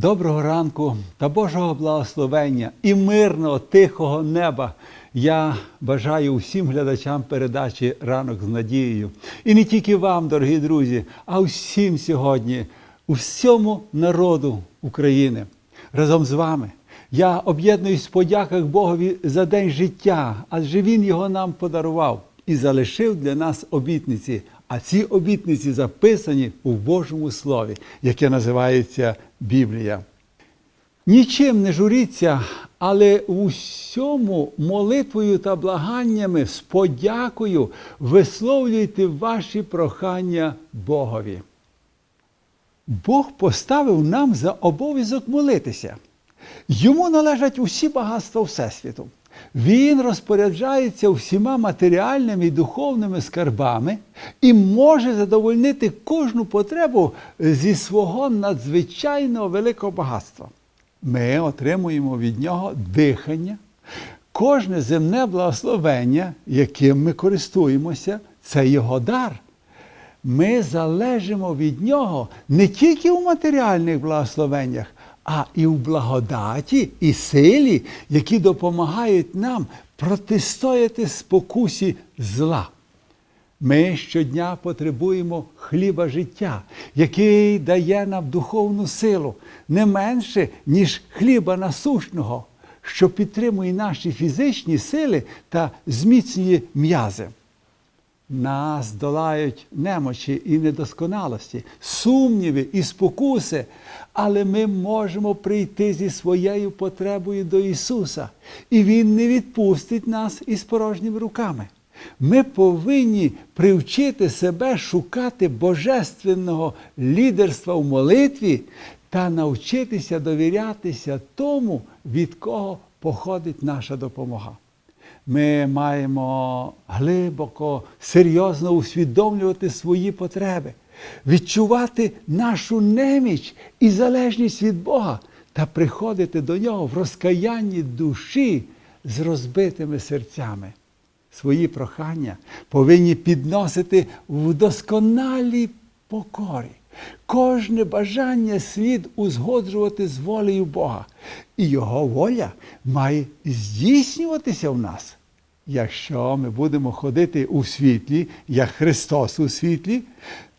Доброго ранку та Божого благословення і мирного, тихого неба. Я бажаю усім глядачам передачі Ранок з надією. І не тільки вам, дорогі друзі, а усім сьогодні, усьому народу України. Разом з вами я об'єднуюсь в подяках Богові за день життя, адже Він його нам подарував і залишив для нас обітниці. А ці обітниці записані у Божому Слові, яке називається Біблія. Нічим не журіться, але в усьому молитвою та благаннями з подякою висловлюйте ваші прохання Богові. Бог поставив нам за обов'язок молитися. Йому належать усі багатства Всесвіту. Він розпоряджається всіма матеріальними і духовними скарбами і може задовольнити кожну потребу зі свого надзвичайного великого багатства. Ми отримуємо від нього дихання. Кожне земне благословення, яким ми користуємося, це його дар. Ми залежимо від нього не тільки у матеріальних благословеннях, а і в благодаті і силі, які допомагають нам протистояти спокусі зла. Ми щодня потребуємо хліба життя, який дає нам духовну силу, не менше, ніж хліба насущного, що підтримує наші фізичні сили та зміцнює м'язи. Нас долають немочі і недосконалості, сумніви і спокуси, але ми можемо прийти зі своєю потребою до Ісуса, і Він не відпустить нас із порожніми руками. Ми повинні привчити себе шукати божественного лідерства в молитві та навчитися довірятися тому, від кого походить наша допомога. Ми маємо глибоко, серйозно усвідомлювати свої потреби, відчувати нашу неміч і залежність від Бога та приходити до нього в розкаянні душі з розбитими серцями. Свої прохання повинні підносити в досконалій покорі. Кожне бажання слід узгоджувати з волею Бога, і Його воля має здійснюватися в нас. Якщо ми будемо ходити у світлі, як Христос у світлі,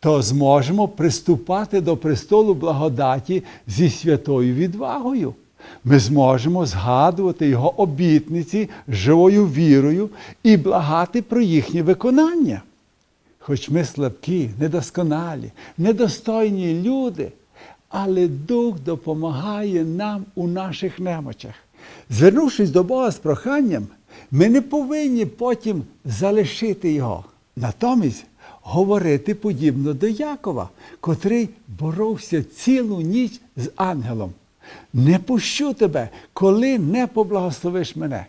то зможемо приступати до престолу благодаті зі святою відвагою. Ми зможемо згадувати Його обітниці живою вірою і благати про їхнє виконання. Хоч ми слабкі, недосконалі, недостойні люди, але Дух допомагає нам у наших немочах. Звернувшись до Бога з проханням, ми не повинні потім залишити Його. Натомість говорити подібно до Якова, котрий боровся цілу ніч з ангелом. Не пущу тебе, коли не поблагословиш мене.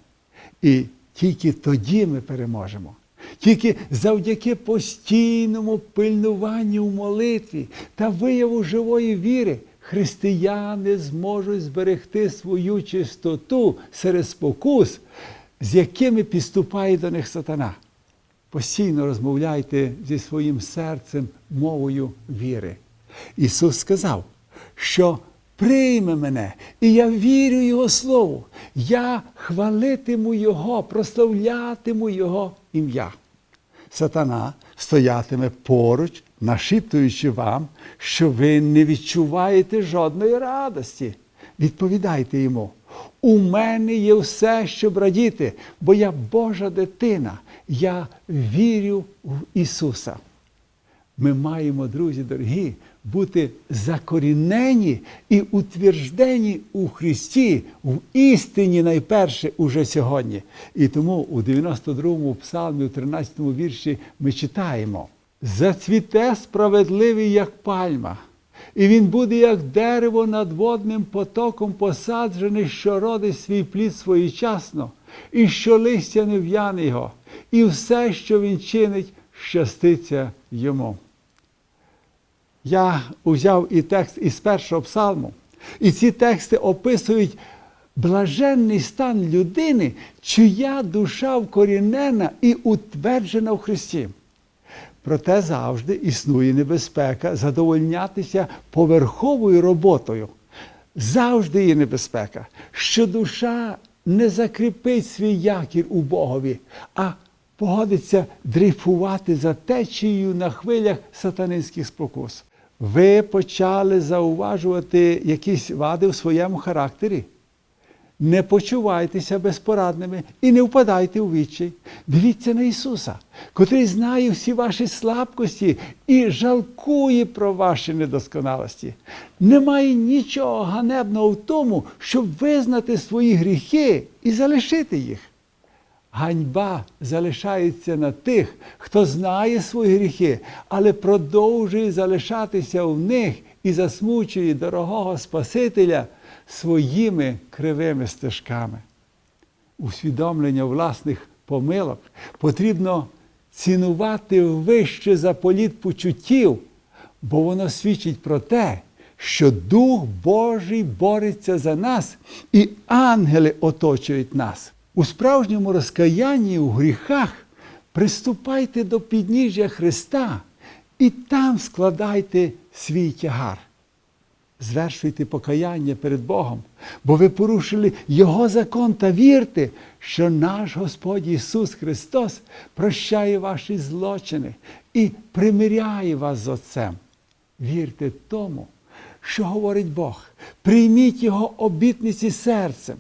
І тільки тоді ми переможемо. Тільки завдяки постійному пильнуванню в молитві та вияву живої віри християни зможуть зберегти свою чистоту серед спокус, з якими підступає до них сатана. Постійно розмовляйте зі своїм серцем мовою віри. Ісус сказав, що прийме мене, і я вірю Його Слову. Я хвалитиму Його, прославлятиму Його ім'я. Сатана стоятиме поруч, нашіптуючи вам, що ви не відчуваєте жодної радості. Відповідайте йому. У мене є все, щоб радіти, бо я Божа дитина, я вірю в Ісуса. Ми маємо, друзі дорогі, бути закорінені і утверждені у Христі, в істині найперше уже сьогодні. І тому у 92-му псалмі, у 13-му вірші ми читаємо: Зацвіте справедливий, як пальма, і він буде, як дерево над водним потоком посаджене, що родить свій плід своєчасно, і що листя не в'яне його, і все, що він чинить, щаститься йому. Я узяв і текст із першого псалму, і ці тексти описують блаженний стан людини, чия душа вкорінена і утверджена в Христі. Проте завжди існує небезпека задовольнятися поверховою роботою, завжди є небезпека, що душа не закріпить свій якір у Богові, а погодиться дрейфувати за течією на хвилях сатанинських спокус. Ви почали зауважувати якісь вади в своєму характері. Не почувайтеся безпорадними і не впадайте у відчай. Дивіться на Ісуса, котрий знає всі ваші слабкості і жалкує про ваші недосконалості. Немає нічого ганебного в тому, щоб визнати свої гріхи і залишити їх. Ганьба залишається на тих, хто знає свої гріхи, але продовжує залишатися в них і засмучує дорогого Спасителя своїми кривими стежками. Усвідомлення власних помилок потрібно цінувати вище за політ почуттів, бо воно свідчить про те, що Дух Божий бореться за нас, і ангели оточують нас. У справжньому розкаянні у гріхах приступайте до підніжжя Христа і там складайте свій тягар. Звершуйте покаяння перед Богом, бо ви порушили Його закон та вірте, що наш Господь Ісус Христос прощає ваші злочини і примиряє вас з Отцем. Вірте тому, що говорить Бог. Прийміть Його обітниці серцем.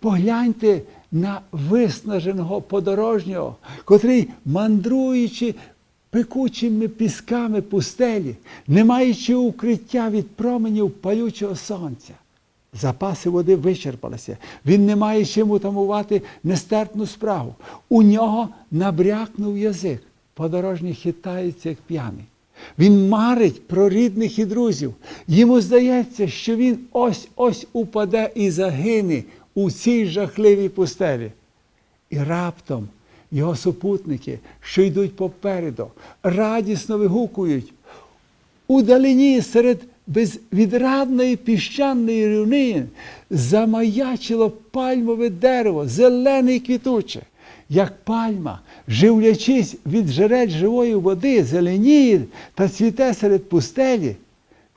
Погляньте на виснаженого подорожнього, котрий, мандруючи пекучими пісками пустелі, не маючи укриття від променів палючого сонця. Запаси води вичерпалися. Він не має чим утамувати нестерпну справу. У нього набрякнув язик. Подорожній хитається, як п'яний. Він марить про рідних і друзів. Йому здається, що він ось ось упаде і загине у цій жахливій пустелі. І раптом його супутники, що йдуть попереду, радісно вигукують. У далині серед безвідрадної піщаної рівнини замаячило пальмове дерево, зелене і квітуче. Як пальма, живлячись від жерель живої води, зеленіє та цвіте серед пустелі,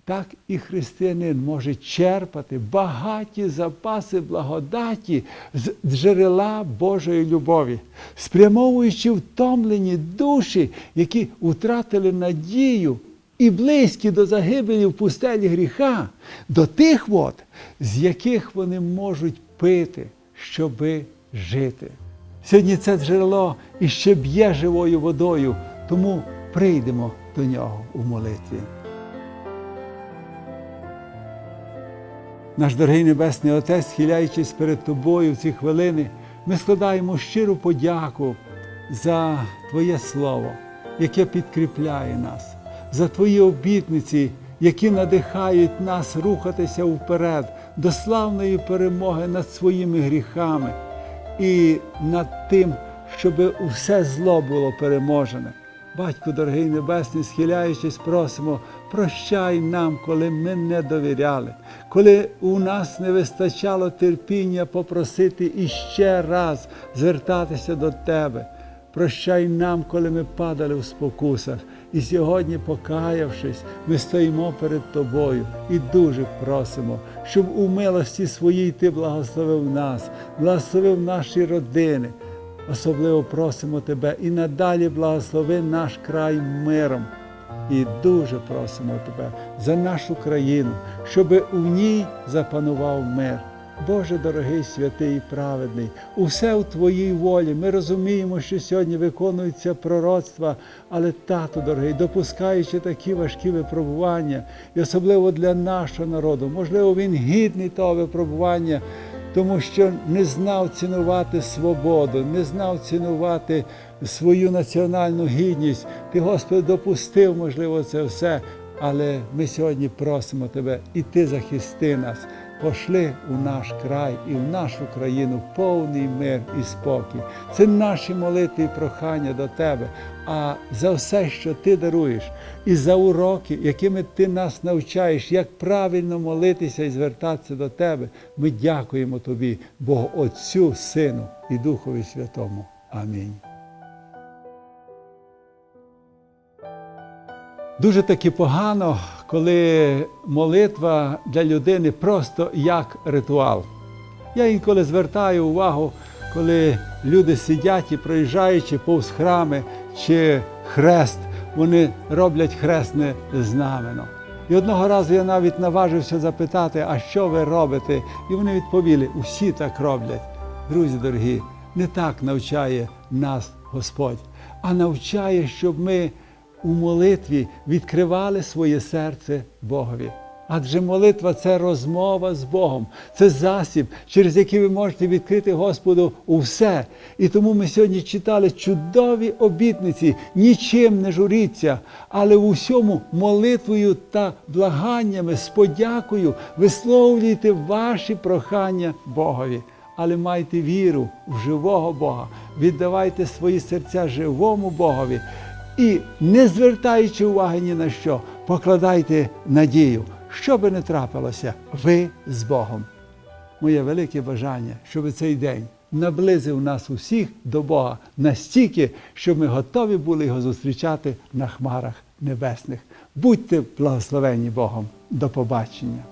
так і християнин може черпати багаті запаси благодаті з джерела Божої любові, спрямовуючи втомлені душі, які втратили надію і близькі до загибелі в пустелі гріха, до тих вод, з яких вони можуть пити, щоби жити. Сьогодні це джерело іще б'є живою водою, тому прийдемо до нього у молитві. Наш дорогий Небесний Отець, схиляючись перед Тобою в ці хвилини, ми складаємо щиру подяку за Твоє Слово, яке підкріпляє нас, за Твої обітниці, які надихають нас рухатися вперед до славної перемоги над своїми гріхами і над тим, щоб усе зло було переможене. Батько дорогий Небесний, схиляючись, просимо, прощай нам, коли ми не довіряли, коли у нас не вистачало терпіння попросити іще раз звертатися до Тебе. Прощай нам, коли ми падали в спокусах. І сьогодні, покаявшись, ми стоїмо перед Тобою і дуже просимо, щоб у милості своїй Ти благословив нас, благословив наші родини. Особливо просимо Тебе і надалі благослови наш край миром. І дуже просимо Тебе за нашу країну, щоб у ній запанував мир. Боже дорогий, святий і праведний, усе у Твоїй волі. Ми розуміємо, що сьогодні виконуються пророцтва, але тато дорогий, допускаючи такі важкі випробування, і особливо для нашого народу, можливо, він гідний того випробування тому що не знав цінувати свободу, не знав цінувати свою національну гідність. Ти, Господи, допустив, можливо, це все. Але ми сьогодні просимо Тебе, і Ти захисти нас, пошли у наш край і в нашу країну повний мир і спокій. Це наші молитви і прохання до Тебе. А за все, що Ти даруєш, і за уроки, якими Ти нас навчаєш, як правильно молитися і звертатися до Тебе, ми дякуємо Тобі, Богу Отцю, Сину і Духові Святому. Амінь. Дуже таки погано, коли молитва для людини просто як ритуал. Я інколи звертаю увагу, коли люди сидять і проїжджаючи повз храми чи хрест, вони роблять хресне знамено. І одного разу я навіть наважився запитати, а що ви робите? І вони відповіли: усі так роблять. Друзі дорогі, не так навчає нас Господь, а навчає, щоб ми у молитві відкривали своє серце Богові. Адже молитва це розмова з Богом, це засіб, через який ви можете відкрити Господу усе. І тому ми сьогодні читали чудові обітниці, нічим не журіться, але у всьому молитвою та благаннями з подякою висловлюйте ваші прохання Богові. Але майте віру в живого Бога, віддавайте свої серця живому Богові. І не звертаючи уваги ні на що, покладайте надію, що би не трапилося, ви з Богом. Моє велике бажання, щоб цей день наблизив нас усіх до Бога настільки, щоб ми готові були його зустрічати на хмарах небесних. Будьте благословені Богом. До побачення.